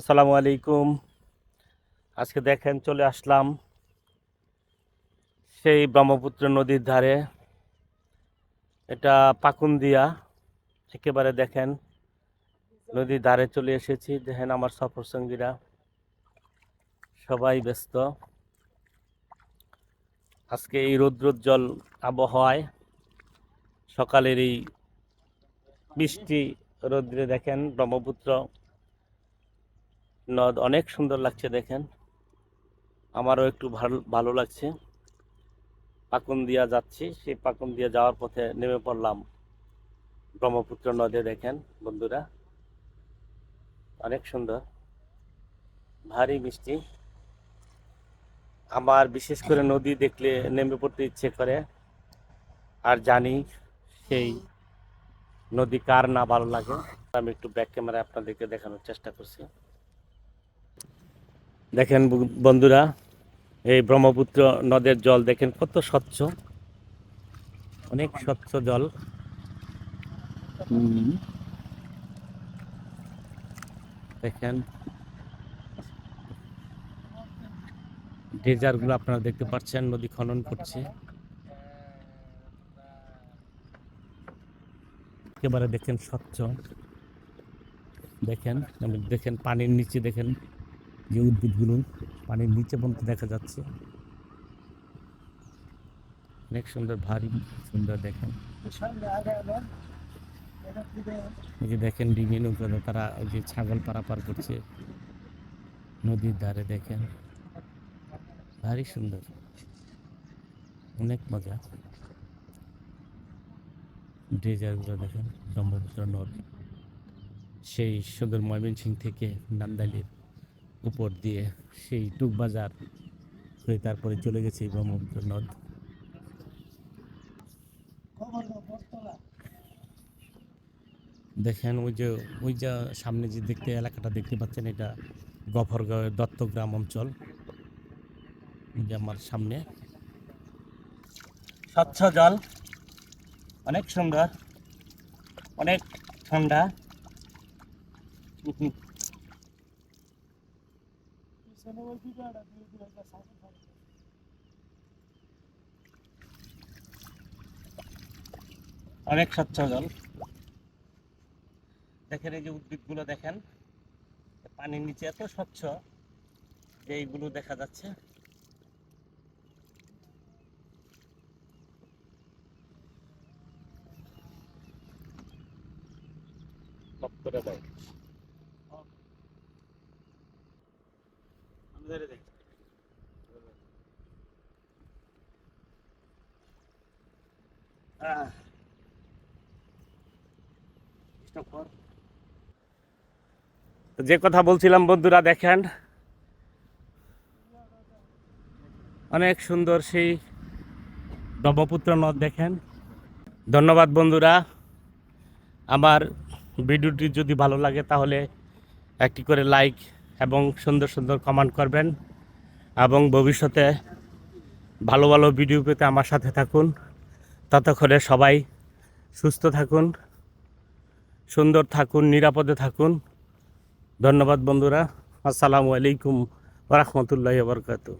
আসসালামু আলাইকুম। আজকে দেখেন চলে আসলাম সেই ব্রহ্মপুত্র নদীর ধারে। এটা পাকুন্দিয়া, একেবারে দেখেন নদীর ধারে চলে এসেছি। দেখেন আমার সফর সঙ্গীরা সবাই ব্যস্ত। আজকে এই রৌদ্রোজ্জ্বল আবহাওয়ায় সকালের এই বৃষ্টি রৌদ্রে দেখেন ব্রহ্মপুত্র নদ অনেক সুন্দর লাগছে দেখেন। আমারও একটু ভালো ভালো লাগছে। পাকুন দিয়া যাচ্ছি, সেই পাকুন দিয়া যাওয়ার পথে নেমে পড়লাম ব্রহ্মপুত্র নদে দেখেন বন্ধুরা। অনেক সুন্দর, ভারী মিষ্টি। আমার বিশেষ করে নদী দেখলে নেমে পড়তে ইচ্ছে করে। আর জানি সেই নদী কার না ভালো লাগে। আমি একটু ব্যাক ক্যামেরায় আপনাদেরকে দেখানোর চেষ্টা করছি। দেখেন বন্ধুরা এই ব্রহ্মপুত্র নদের জল দেখেন কত স্বচ্ছ। অনেক স্বচ্ছ জল। দেখেন। ডেজারগুলো আপনারা দেখতে পাচ্ছেন নদী খনন করছে। একেবারে দেখেন স্বচ্ছ। দেখেন মানে দেখেন পানির নিচে দেখেন। যে উদ্ভিদগুলো পানির নিচে পর্যন্ত দেখা যাচ্ছে। অনেক সুন্দর, ভারী সুন্দর দেখেন। এই যে দেখেন ডিঙি নৌকাতে তারা ওই যে ছাগল পারাপার করছে নদীর ধারে, দেখেন। ভারী সুন্দর। অনেক মজা। ড্রেজারগুলো দেখেন, ব্রহ্মপুত্র নদ। সেই সুন্দর ময়মনসিং থেকে নান্দাইলের উপর দিয়ে সেই টুকবাজার হয়ে তারপরে চলে গেছে এই ব্রহ্মপুত্র নদ। দেখেন ওই যে ওই যে সামনে যে দেখতে এলাকাটা দেখতে পাচ্ছেন, এটা গফরগাঁওয়ের দত্তগ্রাম অঞ্চল। যে আমার সামনে। স্বচ্ছ জল, অনেক সুন্দর, অনেক ঠান্ডা। অনেক স্বচ্ছ জল। দেখেন এই যে উদ্ভিদগুলো দেখেন পানির নিচে এত স্বচ্ছ যে এইগুলো দেখা যাচ্ছে। দেয় যে কথা বলছিলাম, বন্ধুরা দেখেন, অনেক সুন্দর সেই ব্রহ্মপুত্র নদ দেখেন। ধন্যবাদ বন্ধুরা। আমার ভিডিওটি যদি ভালো লাগে তাহলে একটি করে লাইক এবং সুন্দর সুন্দর কমান্ড করবেন এবং ভবিষ্যতে ভালো ভালো ভিডিও পেতে আমার সাথে থাকুন। ততক্ষণে সবাই সুস্থ থাকুন, সুন্দর থাকুন, নিরাপদে থাকুন। ধন্যবাদ বন্ধুরা। আসসালামু আলাইকুম রহমতুল্লাহ বরকাতু